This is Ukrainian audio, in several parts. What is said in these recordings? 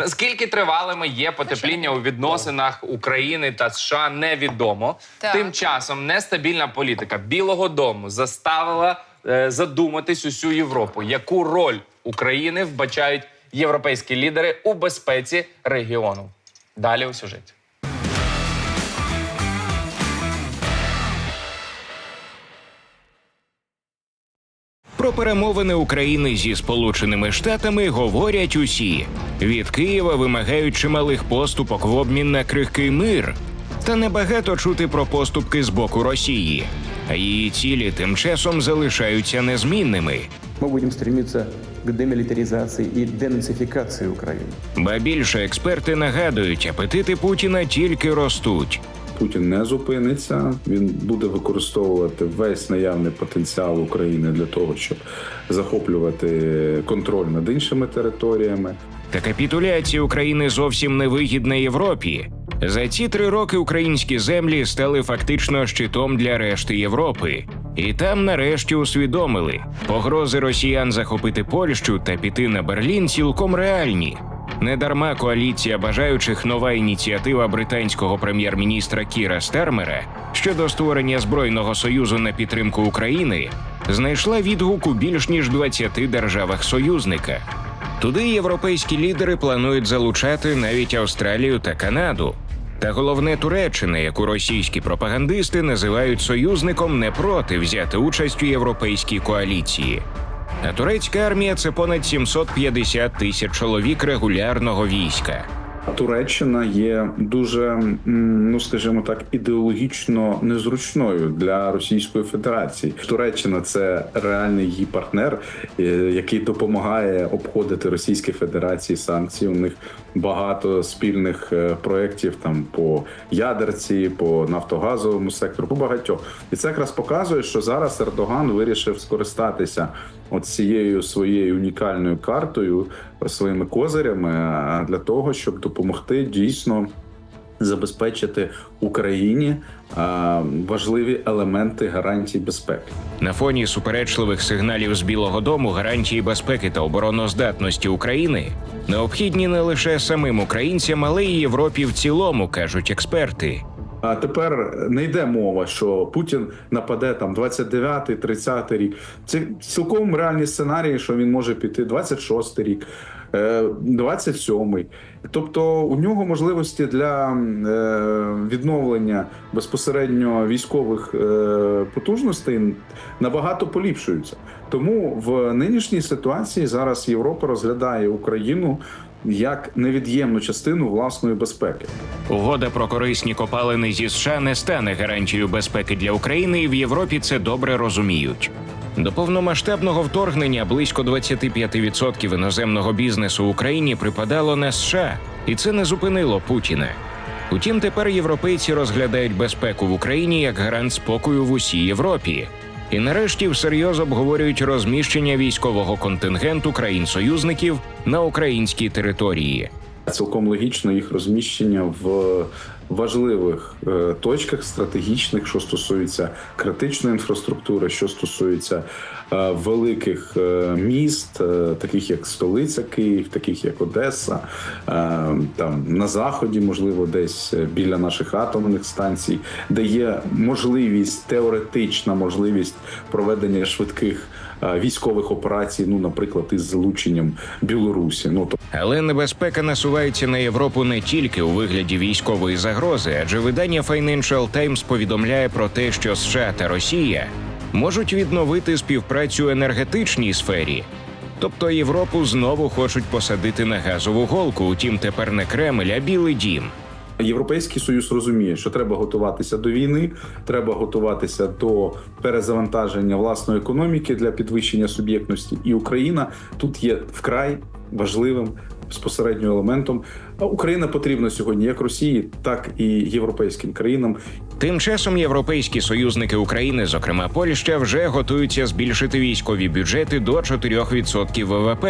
Наскільки тривалими є потепління у відносинах України та США, невідомо. Так. Тим часом нестабільна політика Білого Дому заставила е, задуматись усю Європу, яку роль України вбачають європейські лідери у безпеці регіону. Далі у сюжеті. Про перемовини України зі Сполученими Штатами говорять усі. Від Києва вимагають чималих поступок в обмін на крихкий мир. Та небагато чути про поступки з боку Росії. А її цілі тим часом залишаються незмінними. Мы будем стремиться к демилитаризации и денацификации Украины. Ба більше експерти нагадують, апетити Путіна тільки ростуть. Путін не зупиниться. Він буде використовувати весь наявний потенціал України для того, щоб захоплювати контроль над іншими територіями. Та капітуляція України зовсім не вигідна Європі. За ці три роки українські землі стали фактично щитом для решти Європи. І там нарешті усвідомили, погрози росіян захопити Польщу та піти на Берлін цілком реальні. Недарма коаліція бажаючих нова ініціатива британського прем'єр-міністра Кіра Стармера щодо створення збройного союзу на підтримку України знайшла відгук у більш ніж 20 державах союзника. Туди європейські лідери планують залучати навіть Австралію та Канаду. Та головне Туреччина, яку російські пропагандисти називають союзником не проти взяти участь у європейській коаліції. А турецька армія це понад 750 тисяч чоловік регулярного війська. Туреччина є дуже, ну скажімо так, ідеологічно незручною для Російської Федерації. Туреччина це реальний її партнер, е, який допомагає обходити Російській Федерації санкції. У них багато спільних е, проєктів там по ядерці, по нафтогазовому сектору, по багатьох. І це якраз показує, що зараз Ердоган вирішив скористатися от цією своєю унікальною картою, своїми козирями для того, щоб допомогти дійсно забезпечити Україні а, важливі елементи гарантій безпеки. На фоні суперечливих сигналів з Білого Дому гарантії безпеки та обороноздатності України необхідні не лише самим українцям, але й Європі в цілому, кажуть експерти. А тепер не йде мова, що Путін нападе там 29-й, 30-й рік. Це цілком реальні сценарії, що він може піти 26-й рік, е, 27-й. Тобто у нього можливості для е, відновлення безпосередньо військових е, потужностей набагато поліпшуються. Тому в нинішній ситуації зараз Європа розглядає Україну як невід'ємну частину власної безпеки. Угода про корисні копалини зі США не стане гарантією безпеки для України, і в Європі це добре розуміють. До повномасштабного вторгнення близько 25% іноземного бізнесу в Україні припадало на США, і це не зупинило Путіна. Утім, тепер європейці розглядають безпеку в Україні як гарант спокою в усій Європі. І нарешті всерйоз обговорюють розміщення військового контингенту країн-союзників на українській території. Цілком логічно їх розміщення в важливих е, точках стратегічних, що стосується критичної інфраструктури, що стосується е, великих е, міст, таких як столиця Київ, таких як Одеса, там на заході, можливо, десь біля наших атомних станцій, де є можливість, теоретична можливість проведення швидких військових операцій, ну, наприклад, із залученням Білорусі. Ну то Але небезпека насувається на Європу не тільки у вигляді військової загрози, адже видання Financial Times повідомляє про те, що США та Росія можуть відновити співпрацю у енергетичній сфері. Тобто Європу знову хочуть посадити на газову голку. Утім, тепер не Кремль, а Білий Дім. Європейський союз розуміє, що треба готуватися до війни, треба готуватися до перезавантаження власної економіки для підвищення суб'єктності. І Україна тут є вкрай важливим безпосередньо елементом. А Україна потрібна сьогодні як Росії, так і європейським країнам. Тим часом європейські союзники України, зокрема Польща, вже готуються збільшити військові бюджети до 4% ВВП,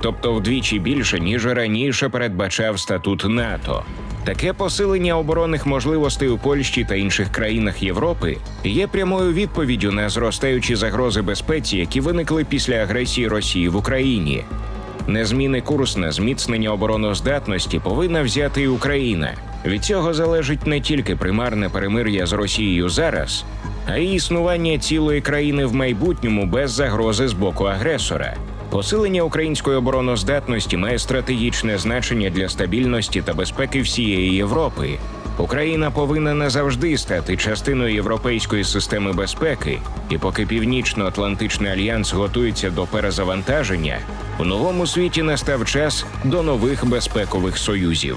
тобто вдвічі більше ніж раніше передбачав статут НАТО. Таке посилення оборонних можливостей у Польщі та інших країнах Європи є прямою відповіддю на зростаючі загрози безпеці, які виникли після агресії Росії в Україні. Незмінний курс на зміцнення обороноздатності повинна взяти і Україна. Від цього залежить не тільки примарне перемир'я з Росією зараз, а й існування цілої країни в майбутньому без загрози з боку агресора. Посилення української обороноздатності має стратегічне значення для стабільності та безпеки всієї Європи. Україна повинна назавжди стати частиною європейської системи безпеки, і поки Північно-Атлантичний альянс готується до перезавантаження, у новому світі настав час до нових безпекових союзів.